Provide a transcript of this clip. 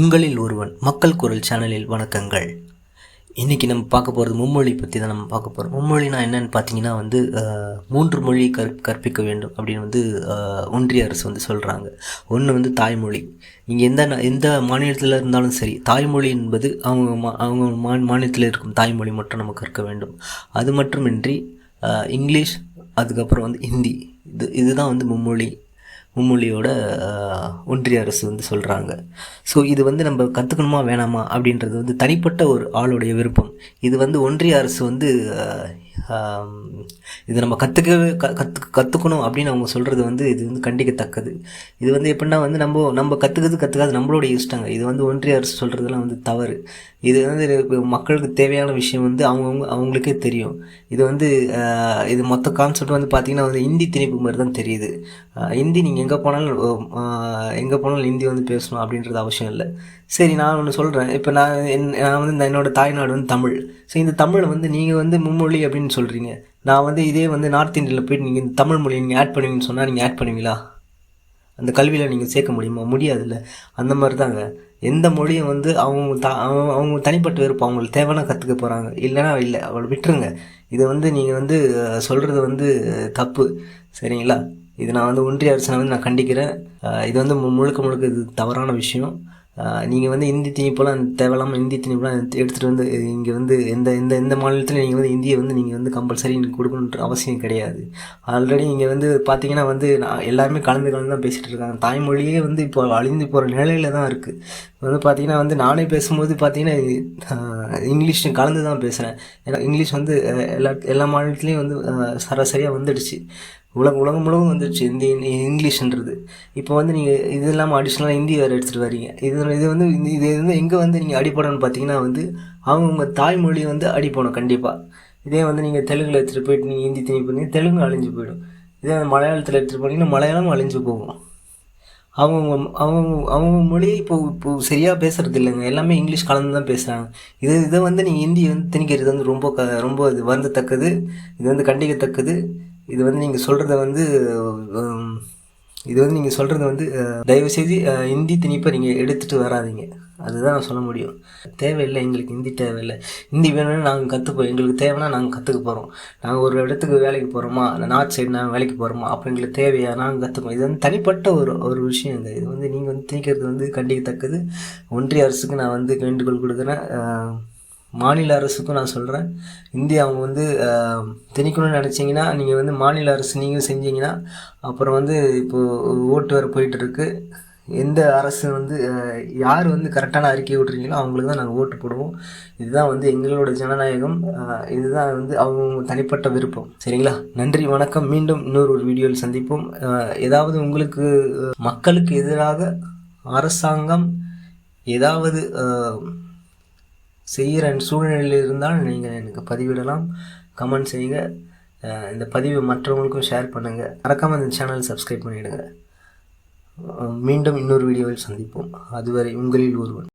உங்களில் ஒருவன் மக்கள் குரல் சேனலில் வணக்கங்கள். இன்றைக்கி நம்ம பார்க்க போகிறது மும்மொழி பற்றி தான் நம்ம பார்க்க போகிறோம் மும்மொழினா என்னென்னு பார்த்தீங்கன்னா வந்து மூன்று மொழி கற் கற்பிக்க வேண்டும் அப்படின்னு வந்து ஒன்றிய அரசு வந்து சொல்கிறாங்க ஒன்று வந்து தாய்மொழி. நீங்கள் எந்த எந்த மாநிலத்தில் இருந்தாலும் சரி தாய்மொழி என்பது அவங்க மா அவங்க மா மாநிலத்தில் இருக்கும் தாய்மொழி மட்டும் நம்ம கற்க வேண்டும். அது மட்டுமின்றி இங்கிலீஷ் அதுக்கப்புறம் வந்து ஹிந்தி. இது இதுதான் வந்து மும்மொழி. மும்மொழியோட ஒன்றிய அரசு வந்து சொல்கிறாங்க ஸோ இது வந்து நம்ம கற்றுக்கணுமா வேணாமா அப்படின்றது வந்து தனிப்பட்ட ஒரு ஆளுடைய விருப்பம். இது வந்து ஒன்றிய அரசு வந்து இது நம்ம கற்றுக்கவே க கற்று கற்றுக்கணும் அப்படின்னு அவங்க சொல்கிறது வந்து இது வந்து கண்டிக்கத்தக்கது. இது வந்து எப்படின்னா வந்து நம்ம நம்ம கற்றுக்கிறது கற்றுக்காது நம்மளோட இஷ்டங்க இது வந்து ஒன்றிய அரசு சொல்கிறதுலாம் வந்து தவறு. இது வந்து மக்களுக்கு தேவையான விஷயம் வந்து அவங்கவுங்க அவங்களுக்கே தெரியும். இது வந்து இது மொத்த கான்செப்ட் வந்து பார்த்திங்கன்னா வந்து ஹிந்தி திணிப்பு மாதிரி தான் தெரியுது. ஹிந்தி நீங்கள் எங்கே போனாலும் எங்கே போனாலும் ஹிந்தி வந்து பேசணும் அப்படின்றது அவசியம் இல்லை. சரி நான் ஒன்று சொல்கிறேன் இப்போ நான் என் நான் வந்து என்னோடய என்னோட தாய்நாடு வந்து தமிழ். ஸோ இந்த தமிழை வந்து நீங்கள் வந்து மும்மொழி அப்படின்னு சொல்கிறீங்க நான் வந்து இதே வந்து நார்த் இந்தியாவில் போயிட்டு நீங்கள் தமிழ் மொழியை நீங்கள் ஆட் பண்ணுவீங்கன்னு சொன்னால் நீங்கள் ஆட் பண்ணுவீங்களா? அந்த கல்வியில் நீங்கள் சேர்க்க முடியுமா? முடியாதுல்ல. அந்த மாதிரி தாங்க எந்த மொழியும் வந்து அவங்க த அவங்க அவங்க தனிப்பட்ட விருப்பம். அவங்களுக்கு தேவைன்னா கற்றுக்க போகிறாங்க இல்லைன்னா இல்லை. அவளை விட்டுருங்க. இதை வந்து நீங்கள் வந்து சொல்கிறது வந்து தப்பு. சரிங்களா? இது நான் வந்து ஒன்றிய அரசனை வந்து நான் கண்டிக்கிறேன். இது வந்து மு- முழுக்க முழுக்க இது தவறான விஷயம். நீங்கள் வந்து இந்தி திணிப்பெல்லாம் தேவையில்லாமல் இந்தி திணிப்பெல்லாம் எடுத்துகிட்டு வந்து இங்கே வந்து எந்த எந்த எந்த மாநிலத்தில் நீங்கள் வந்து இந்தியை வந்து நீங்கள் வந்து கம்பல்சரி கொடுக்கணுன்ற அவசியம் கிடையாது. ஆல்ரெடி இங்கே வந்து பார்த்தீங்கன்னா வந்து நான் எல்லாருமே கலந்து கலந்து தான் பேசிகிட்டு இருக்காங்க. தாய்மொழியே வந்து இப்போ அழிந்து போகிற நிலையில தான் இருக்குது வந்து பார்த்தீங்கன்னா வந்து நானே பேசும்போது பார்த்தீங்கன்னா இங்கிலீஷ் கலந்து தான் பேசுகிறேன் ஏன்னா இங்கிலீஷ் வந்து எல்லா எல்லா மாநிலத்துலேயும் வந்து சராசரியாக வந்துடுச்சு. உலகம் உலகம் உலகம் வந்துடுச்சு இந்தி இங்கிலீஷ்ன்றது. இப்போ வந்து நீங்கள் இது இல்லாமல் அடிஷ்னலாக ஹிந்தி வேறு எடுத்துகிட்டு வரீங்க இது இது வந்து இந்த- இது வந்து எங்கே வந்து நீங்கள் அடிப்படணும்னு பார்த்தீங்கன்னா வந்து அவங்கவுங்க தாய்மொழியை வந்து அடிப்படணும் கண்டிப்பாக இதே வந்து நீங்கள் தெலுங்கில் எடுத்துகிட்டு போயிட்டு நீங்கள் ஹிந்தி திணி பண்ணி தெலுங்கு அழிஞ்சு போயிடும். இதே மலையாளத்தில் எடுத்துகிட்டு போனீங்கன்னா மலையாளம் அழிஞ்சு போகும். அவங்க அவங்க அவங்க மொழி இப்போ இப்போ சரியாக பேசுகிறது இல்லைங்க. எல்லாமே இங்கிலீஷ் கலந்து தான் பேசுகிறாங்க இது இதை வந்து நீங்கள் ஹிந்தி வந்து திணிக்கிறது வந்து ரொம்ப க ரொம்ப இது வருந்தத்தக்கது. இது வந்து கண்டிக்கத்தக்கது. இது வந்து நீங்கள் சொல்கிறத வந்து இது வந்து நீங்கள் சொல்கிறது வந்து தயவுசெய்து ஹிந்தி திணிப்பை நீங்கள் எடுத்துகிட்டு வராதீங்க. அதுதான் நான் சொல்ல முடியும். தேவையில்லை எங்களுக்கு ஹிந்தி தேவையில்லை. ஹிந்தி வேணும்னா நாங்கள் கற்றுப்போம் எங்களுக்கு தேவைன்னா நாங்கள் கற்றுக்க போகிறோம் நாங்கள் ஒரு இடத்துக்கு வேலைக்கு போகிறோமா நார்த் சைடு நாங்கள் வேலைக்கு போகிறோமா அப்போ எங்களுக்கு தேவையா? நாங்கள் கற்றுப்போம் இது வந்து தனிப்பட்ட ஒரு ஒரு விஷயம் இது. இது வந்து நீங்கள் வந்து திணிக்கிறது வந்து கண்டிக்கத்தக்கது. ஒன்றிய அரசுக்கு நான் வந்து வேண்டுகோள் கொடுக்குறேன். மாநில அரசுக்கும் நான் சொல்கிறேன் இந்தியா அவங்க வந்து திணிக்கணும்னு நினச்சிங்கன்னா நீங்கள் வந்து மாநில அரசு நீங்கள் செஞ்சீங்கன்னா அப்புறம் வந்து இப்போது ஓட்டு வேறு போயிட்டுருக்கு. எந்த அரசு வந்து யார் வந்து கரெக்டான அறிக்கை விட்றீங்களோ அவங்களுக்கு தான் நாங்கள் ஓட்டு போடுவோம். இதுதான் வந்து எங்களோட ஜனநாயகம். இதுதான் வந்து அவங்க தனிப்பட்ட விருப்பம். சரிங்களா? நன்றி வணக்கம். மீண்டும் இன்னொரு ஒரு வீடியோவில் சந்திப்போம். ஏதாவது உங்களுக்கு மக்களுக்கு எதிராக அரசாங்கம் ஏதாவது செய்கிற சூழ்நிலையில் இருந்தால் நீங்கள் எனக்கு பதிவிடலாம். கமெண்ட் செய்யுங்க இந்த பதிவை மற்றவங்களுக்கும் ஷேர் பண்ணுங்கள் மறக்காமல் இந்த சேனல் சப்ஸ்கிரைப் பண்ணிவிடுங்க மீண்டும் இன்னொரு வீடியோவில் சந்திப்போம். அதுவரை உங்களில் ஒருவன்.